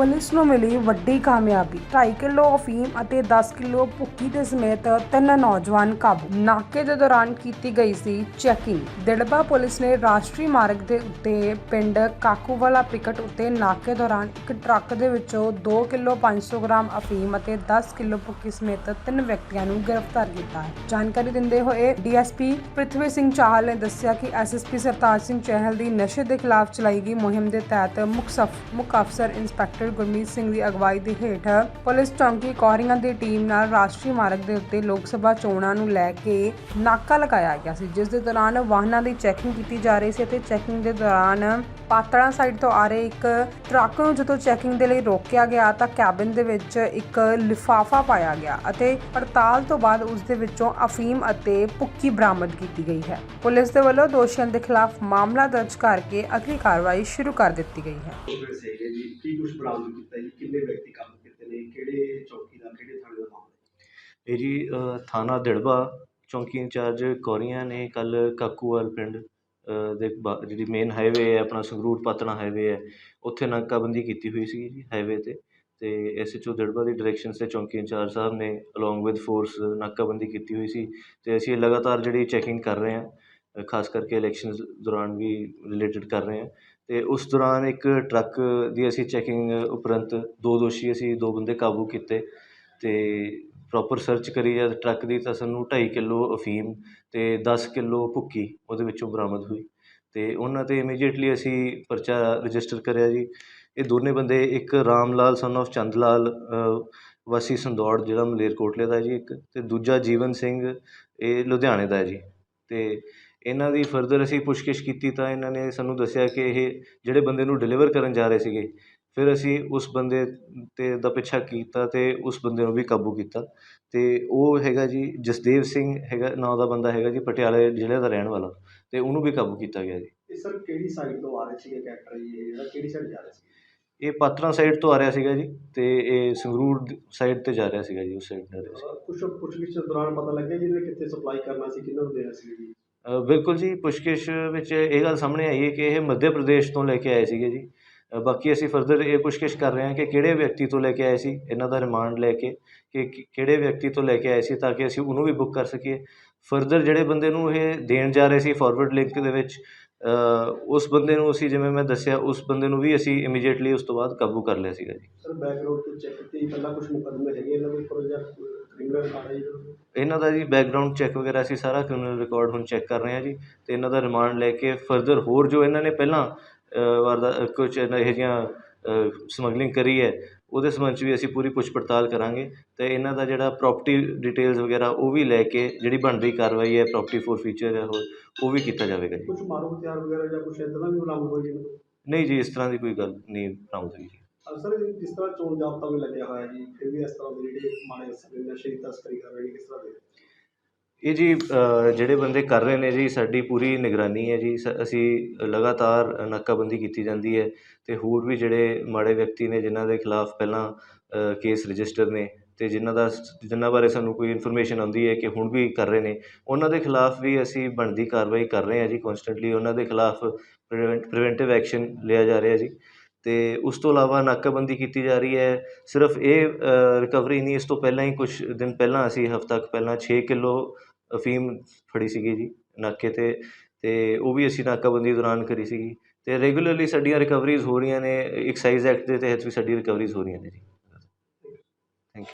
Police ਨੂੰ ਮਿਲੀ ਵੱਡੀ ਕਾਮਯਾਬੀ। 2.5 ਕਿਲੋ ਅਫੀਮ ਅਤੇ 10 ਕਿਲੋ ਭੁੱਕੀ ਦੇ ਸਮੇਤ ਤਿੰਨ ਨੌਜਵਾਨ ਕਾਬੂ। ਨਾਕੇ ਦੇ ਦੌਰਾਨ ਕੀਤੀ ਗਈ ਸੀ ਚੈਕਿੰਗ। ਦਿੜਬਾ ਪੁਲਿਸ ਨੇ ਰਾਸ਼ਟਰੀ ਮਾਰਗ ਦੇ ਉੱਤੇ ਪਿੰਡ ਕਾਕੂਵਾਲਾ ਪਿਕਟ ਉੱਤੇ ਨਾਕੇ ਦੌਰਾਨ ਇੱਕ ਟਰੱਕ ਦੇ ਵਿੱਚੋਂ 2 ਕਿਲੋ 500 ਗ੍ਰਾਮ ਅਫੀਮ ਅਤੇ 10 ਕਿਲੋ ਭੁੱਕੀ ਸਮੇਤ ਤਿੰਨ ਵਿਅਕਤੀਆਂ ਨੂੰ ਗ੍ਰਿਫਤਾਰ ਕੀਤਾ ਹੈ। ਜਾਣਕਾਰੀ ਦਿੰਦੇ ਹੋਏ ਡੀਐਸਪੀ ਪ੍ਰਿਥਵੀ ਸਿੰਘ ਚਾਹਲ ਨੇ ਦੱਸਿਆ ਕਿ ਐਸਐਸਪੀ ਸਰਤਾਜ ਸਿੰਘ ਚਹਿਲ ਦੀ ਨਸ਼ੇ ਦੇ ਖਿਲਾਫ ਚਲਾਈ ਗਈ ਮੁਹਿੰਮ ਦੇ ਤਹਿਤ ਮੁੱਖ ਸਫ- ਮੁੱਖ ਅਫਸਰ ਇੰਸਪੈਕਟਰ ਗੁਰਮੀਤ ਸਿੰਘ ਦੀ ਅਗਵਾਈ ਦੇ ਹੇਠ ਪੁਲਿਸ ਚੌਂਕੀ ਕੌਰੀਆਂ ਦੀ ਟੀਮ ਨਾਲ ਰਾਸ਼ਟਰੀ ਮਾਰਗ ਦੇ ਉੱਤੇ ਲੋਕ ਸਭਾ ਚੋਣਾਂ ਨੂੰ ਲੈ ਕੇ ਨਾਕਾ ਲਗਾਇਆ ਗਿਆ ਸੀ, ਜਿਸ ਦੇ ਦੌਰਾਨ ਵਾਹਨਾਂ ਦੀ ਚੈਕਿੰਗ ਕੀਤੀ ਜਾ ਰਹੀ ਸੀ ਅਤੇ ਚੈਕਿੰਗ ਦੇ ਦੌਰਾਨ ਪਾਤੜਾ ਸਾਈਡ ਤੋਂ ਆ ਰਹੇ ਇੱਕ ਟਰੱਕ ਨੂੰ ਜਦੋਂ ਚੈਕਿੰਗ ਦੇ ਲਈ ਰੋਕਿਆ ਗਿਆ ਤਾਂ ਕੈਬਿਨ ਦੇ ਵਿੱਚ ਇੱਕ ਲਿਫਾਫਾ ਪਾਇਆ ਗਿਆ ਅਤੇ ਪੜਤਾਲ ਤੋਂ ਬਾਅਦ ਉਸ ਦੇ ਵਿੱਚੋਂ ਅਫੀਮ ਅਤੇ ਭੁੱਕੀ ਬਰਾਮਦ ਕੀਤੀ ਗਈ ਹੈ। ਪੁਲਿਸ ਦੇ ਵੱਲੋਂ ਦੋਸ਼ੀਆਂ ਦੇ ਖਿਲਾਫ ਮਾਮਲਾ ਦਰਜ ਕਰਕੇ ਅਗਲੀ ਕਾਰਵਾਈ ਸ਼ੁਰੂ ਕਰ ਦਿੱਤੀ ਗਈ ਹੈ। ਕੋਵਿਡ ਕੀਤਾ ਜੀ? ਕਿੰਨੇ ਵਿਅਕਤੀ ਕੰਮ ਕੀਤੇ ਨੇ? ਕਿਹੜੇ ਚੌਕੀ ਦਾ, ਕਿਹੜੇ ਥਾਣੇ ਦਾ ਮਾਮਲਾ? ਇਹ ਜੀ ਥਾਣਾ ਦਿੜਬਾ, ਚੌਂਕੀ ਇੰਚਾਰਜ ਕੌਰੀਆਂ ਨੇ ਕੱਲ ਕਾਕੂਵਾਲ ਪਿੰਡ ਦੇ ਜਿਹੜੀ ਮੇਨ ਹਾਈਵੇ ਹੈ, ਆਪਣਾ ਸੰਗਰੂਰ ਪਾਤਣਾ ਹਾਈਵੇ ਹੈ, ਉੱਥੇ ਨਾਕਾਬੰਦੀ ਕੀਤੀ ਹੋਈ ਸੀ ਜੀ ਹਾਈਵੇ ਤੇ। ਤੇ ਐਸਐਚਓ ਦਿੜਬਾ ਦੀ ਡਾਇਰੈਕਸ਼ਨ ਤੇ ਚੌਂਕੀ ਇੰਚਾਰਜ ਸਾਹਿਬ ਨੇ ਅਲੋਂਗ ਵਿਦ ਫੋਰਸ ਨਾਕਾਬੰਦੀ ਕੀਤੀ ਹੋਈ ਸੀ। ਤੇ ਅਸੀਂ ਲਗਾਤਾਰ ਜਿਹੜੀ ਚੈਕਿੰਗ ਕਰ ਰਹੇ ਹਾਂ ਖਾਸ ਕਰਕੇ ਇਲੈਕਸ਼ਨਸ ਦੌਰਾਨ ਵੀ ਰਿਲੇਟਡ ਕਰ ਰਹੇ ਹਾਂ। ਅਤੇ ਉਸ ਦੌਰਾਨ ਇੱਕ ਟਰੱਕ ਦੀ ਅਸੀਂ ਚੈਕਿੰਗ ਉਪਰੰਤ ਦੋ ਦੋਸ਼ੀ ਅਸੀਂ ਦੋ ਬੰਦੇ ਕਾਬੂ ਕੀਤੇ ਅਤੇ ਪ੍ਰੋਪਰ ਸਰਚ ਕਰੀ ਜਦ ਟਰੱਕ ਦੀ ਤਾਂ ਸਾਨੂੰ ਢਾਈ ਕਿੱਲੋ ਅਫੀਮ ਅਤੇ ਦਸ ਕਿੱਲੋ ਭੁੱਕੀ ਉਹਦੇ ਵਿੱਚੋਂ ਬਰਾਮਦ ਹੋਈ ਅਤੇ ਉਹਨਾਂ ਤੇ ਇਮੀਡੀਏਟਲੀ ਅਸੀਂ ਪਰਚਾ ਰਜਿਸਟਰ ਕਰਿਆ ਜੀ। ਇਹ ਦੋਨੇ ਬੰਦੇ ਇੱਕ ਰਾਮ ਲਾਲ ਸਨ of ਚੰਦ ਲਾਲ ਵਾਸੀ ਸੰਦੌੜ, ਜਿਹੜਾ ਮਲੇਰਕੋਟਲੇ ਦਾ ਜੀ ਇੱਕ ਅਤੇ ਦੂਜਾ ਜੀਵਨ ਸਿੰਘ, ਇਹ ਲੁਧਿਆਣੇ ਦਾ ਜੀ। ਅਤੇ ਇਹਨਾਂ ਦੀ ਫਰਦਰ ਅਸੀਂ ਪੁੱਛਗਿੱਛ ਕੀਤੀ ਤਾਂ ਇਹਨਾਂ ਨੇ ਸਾਨੂੰ ਦੱਸਿਆ ਕਿ ਇਹ ਜਿਹੜੇ ਬੰਦੇ ਨੂੰ ਡਿਲੀਵਰ ਕਰਨ ਜਾ ਰਹੇ ਸੀਗੇ ਫਿਰ ਅਸੀਂ ਉਸ ਬੰਦੇ ਤੇ ਦਾ ਪਿੱਛਾ ਕੀਤਾ ਤੇ ਉਸ ਬੰਦੇ ਨੂੰ ਵੀ ਕਾਬੂ ਕੀਤਾ। ਤੇ ਉਹ ਹੈਗਾ ਜੀ ਜਸਦੇਵ ਸਿੰਘ ਹੈਗਾ ਨਾਂ ਦਾ ਬੰਦਾ ਹੈਗਾ ਜੀ ਪਟਿਆਲੇ ਜ਼ਿਲ੍ਹੇ ਦਾ ਰਹਿਣ ਵਾਲਾ ਤੇ ਉਹਨੂੰ ਵੀ ਕਾਬੂ ਕੀਤਾ ਗਿਆ ਜੀ। ਇਹ ਸਰ ਕਿਹੜੀ ਸਾਈਡ ਤੋਂ ਆ ਰਹੇ ਸੀਗੇ ਕੈਰੈਕਟਰ ਜੀ? ਇਹ ਜਿਹੜਾ ਕਿਹੜੀ ਸਾਈਡ ਜਾ ਰਹੇ ਸੀ? ਇਹ ਪਾਤਰਾ ਸਾਈਡ ਤੋਂ ਆ ਰਿਹਾ ਸੀਗਾ ਜੀ ਤੇ ਇਹ ਸੰਗਰੂਰ ਸਾਈਡ ਤੇ ਜਾ ਰਿਹਾ ਸੀਗਾ ਜੀ ਉਸ ਸਾਈਡ ਜਾ ਰਿਹਾ ਸੀ। ਕੁਝ ਪੁੱਛਗਿੱਛ ਦੌਰਾਨ ਪਤਾ ਲੱਗਿਆ ਜੀ ਇਹਨੇ ਕਿੱਥੇ ਸਪਲਾਈ ਕਰਨਾ ਸੀ ਕਿਹਨਾਂ ਨੂੰ ਦੇਣਾ ਸੀ ਜੀ? ਬਿਲਕੁਲ ਜੀ, ਪੁੱਛਗਿੱਛ ਵਿੱਚ ਇਹ ਗੱਲ ਸਾਹਮਣੇ ਆਈ ਹੈ ਕਿ ਇਹ ਮੱਧ ਪ੍ਰਦੇਸ਼ ਤੋਂ ਲੈ ਕੇ ਆਏ ਸੀਗੇ ਜੀ। ਬਾਕੀ ਅਸੀਂ ਫਰਦਰ ਇਹ ਪੁੱਛਗਿੱਛ ਕਰ ਰਹੇ ਹਾਂ ਕਿ ਕਿਹੜੇ ਵਿਅਕਤੀ ਤੋਂ ਲੈ ਕੇ ਆਏ ਸੀ, ਇਹਨਾਂ ਦਾ ਰਿਮਾਂਡ ਲੈ ਕੇ ਕਿ ਕਿਹੜੇ ਵਿਅਕਤੀ ਤੋਂ ਲੈ ਕੇ ਆਏ ਸੀ ਤਾਂ ਕਿ ਅਸੀਂ ਉਹਨੂੰ ਵੀ ਬੁੱਕ ਕਰ ਸਕੀਏ। ਫਰਦਰ ਜਿਹੜੇ ਬੰਦੇ ਨੂੰ ਇਹ ਦੇਣ ਜਾ ਰਹੇ ਸੀ ਫਾਰਵਰਡ ਲਿੰਕ ਦੇ ਵਿੱਚ ਉਸ ਬੰਦੇ ਨੂੰ ਅਸੀਂ ਜਿਵੇਂ ਮੈਂ ਦੱਸਿਆ, ਉਸ ਬੰਦੇ ਨੂੰ ਵੀ ਅਸੀਂ ਇਮੀਡੀਏਟਲੀ ਉਸ ਤੋਂ ਬਾਅਦ ਕਾਬੂ ਕਰ ਲਿਆ ਸੀਗਾ ਜੀ। ਸਰ ਬੈਕਗ੍ਰਾਉਂਡ ਤੋਂ ਚੈੱਕ ਕੀਤੀ ਪਹਿਲਾਂ ਕੁਝ ਮੁਕੱਦਮੇ ਹੈਗੇ ਇਹਨਾਂ ਦੇ ਉੱਪਰ ਜਾਂ ਇਹਨਾਂ ਦਾ ਜੀ ਬੈਕਗ੍ਰਾਉਂਡ ਚੈੱਕ ਵਗੈਰਾ ਅਸੀਂ ਸਾਰਾ ਕ੍ਰਿਮੀਨਲ ਰਿਕਾਰਡ ਹੁਣ ਚੈੱਕ ਕਰ ਰਹੇ ਹਾਂ ਜੀ ਤੇ ਇਹਨਾਂ ਦਾ ਰਿਮਾਂਡ ਲੈ ਕੇ ਫਰਦਰ ਹੋਰ ਜੋ ਇਹਨਾਂ ਨੇ ਪਹਿਲਾਂ ਵਾਰਦਾ ਕੁਝ ਇਹੋ ਜਿਹੀਆਂ ਸਮਗਲਿੰਗ ਕਰੀ ਹੈ ਉਹਦੇ ਸੰਬੰਧ 'ਚ ਵੀ ਅਸੀਂ ਪੂਰੀ ਪੁੱਛ ਪੜਤਾਲ ਕਰਾਂਗੇ ਤੇ ਇਹਨਾਂ ਦਾ ਜਿਹੜਾ ਪ੍ਰਾਪਰਟੀ ਡਿਟੇਲਸ ਵਗੈਰਾ ਉਹ ਵੀ ਲੈ ਕੇ ਜਿਹੜੀ ਬਣਦੀ ਕਾਰਵਾਈ ਹੈ ਪ੍ਰਾਪਰਟੀ ਫੋਰ ਫੀਚਰ ਹੈ ਉਹ ਉਹ ਵੀ ਕੀਤਾ ਜਾਵੇਗਾ ਜੀ। ਕੁਝ ਮਾਰੂ ਹਥਿਆਰ ਵਗੈਰਾ ਜਾਂ ਕੁਝ ਇਦਾਂ ਦਾ ਵੀ ਬਰਾਮਦ ਹੋਈ ਨਹੀਂ ਜੀ ਇਸ ਤਰ੍ਹਾਂ ਦੀ ਕੋਈ ਗੱਲ ਨਹੀਂ ਬਰਾਮਦ ਹੋਈ ਜੀ। ਸਰ ਜਿਸ ਤਰ੍ਹਾਂ ਚੋਣ ਜਾਬਤਾ ਵੀ ਲੱਗਿਆ ਹੋਇਆ ਜੀ? ਫਿਰ ਵੀ ਇਸ ਤਰ੍ਹਾਂ ਦੇ ਜਿਹੜੇ ਮਾੜੇ ਅਸਰ ਨਸ਼ੇ ਦੀ ਤਸਕਰੀ ਕਰ ਰਹੇ ਨੇ ਕਿਸ ਤਰ੍ਹਾਂ ਦੇ? ਇਹ ਜੀ ਅ, ਜਿਹੜੇ ਬੰਦੇ ਕਰ ਰਹੇ ਨੇ ਜੀ ਸਾਡੀ ਪੂਰੀ ਨਿਗਰਾਨੀ ਹੈ ਜੀ। ਸ- ਅਸੀਂ ਲਗਾਤਾਰ ਨਾਕਾਬੰਦੀ ਕੀਤੀ ਜਾਂਦੀ ਹੈ ਤੇ ਹੋਰ ਵੀ ਜਿਹੜੇ ਮਾੜੇ ਵਿਅਕਤੀ ਨੇ ਜਿਨ੍ਹਾਂ ਦੇ ਖਿਲਾਫ ਪਹਿਲਾਂ ਅ, ਕੇਸ ਰਜਿਸਟਰ ਨੇ ਤੇ ਜਿਨ੍ਹਾਂ ਦਾ ਜਿਨ੍ਹਾਂ ਬਾਰੇ ਸਾਨੂੰ ਕੋਈ ਇਨਫੋਰਮੇਸ਼ਨ ਆਉਂਦੀ ਹੈ ਕਿ ਹੁਣ ਵੀ ਕਰ ਰਹੇ ਨੇ ਉਹਨਾਂ ਦੇ ਖਿਲਾਫ ਵੀ ਅਸੀਂ ਬਣਦੀ ਕਾਰਵਾਈ ਕਰ ਰਹੇ ਹਾਂ ਜੀ ਕਨਸਟੈਂਟਲੀ ਉਹਨਾਂ ਦੇ ਖਿਲਾਫ ਪ੍ਰੀਵੈਂਟਿਵ ਐਕਸ਼ਨ ਲਿਆ ਜਾ ਰਿਹਾ ਜੀ। ਅਤੇ ਉਸ ਤੋਂ ਇਲਾਵਾ ਨਾਕਾਬੰਦੀ ਕੀਤੀ ਜਾ ਰਹੀ ਹੈ। ਸਿਰਫ ਇਹ ਰਿਕਵਰੀ ਨਹੀਂ, ਇਸ ਤੋਂ ਪਹਿਲਾਂ ਹੀ ਕੁਛ ਦਿਨ ਪਹਿਲਾਂ ਅਸੀਂ ਹਫ਼ਤਾ ਕੁ ਪਹਿਲਾਂ ਛੇ ਕਿਲੋ ਅਫੀਮ ਫੜੀ ਸੀਗੀ ਜੀ ਨਾਕੇ ਤੇ ਅਤੇ ਉਹ ਵੀ ਅਸੀਂ ਨਾਕਾਬੰਦੀ ਦੌਰਾਨ ਕਰੀ ਸੀਗੀ। ਅਤੇ ਰੈਗੂਲਰਲੀ ਸਾਡੀਆਂ ਰਿਕਵਰੀਜ਼ ਹੋ ਰਹੀਆਂ ਨੇ ਐਕਸਾਈਜ਼ ਐਕਟ ਦੇ ਤਹਿਤ ਵੀ ਸਾਡੀ ਰਿਕਵਰੀਜ਼ ਹੋ ਰਹੀਆਂ ਨੇ ਜੀ।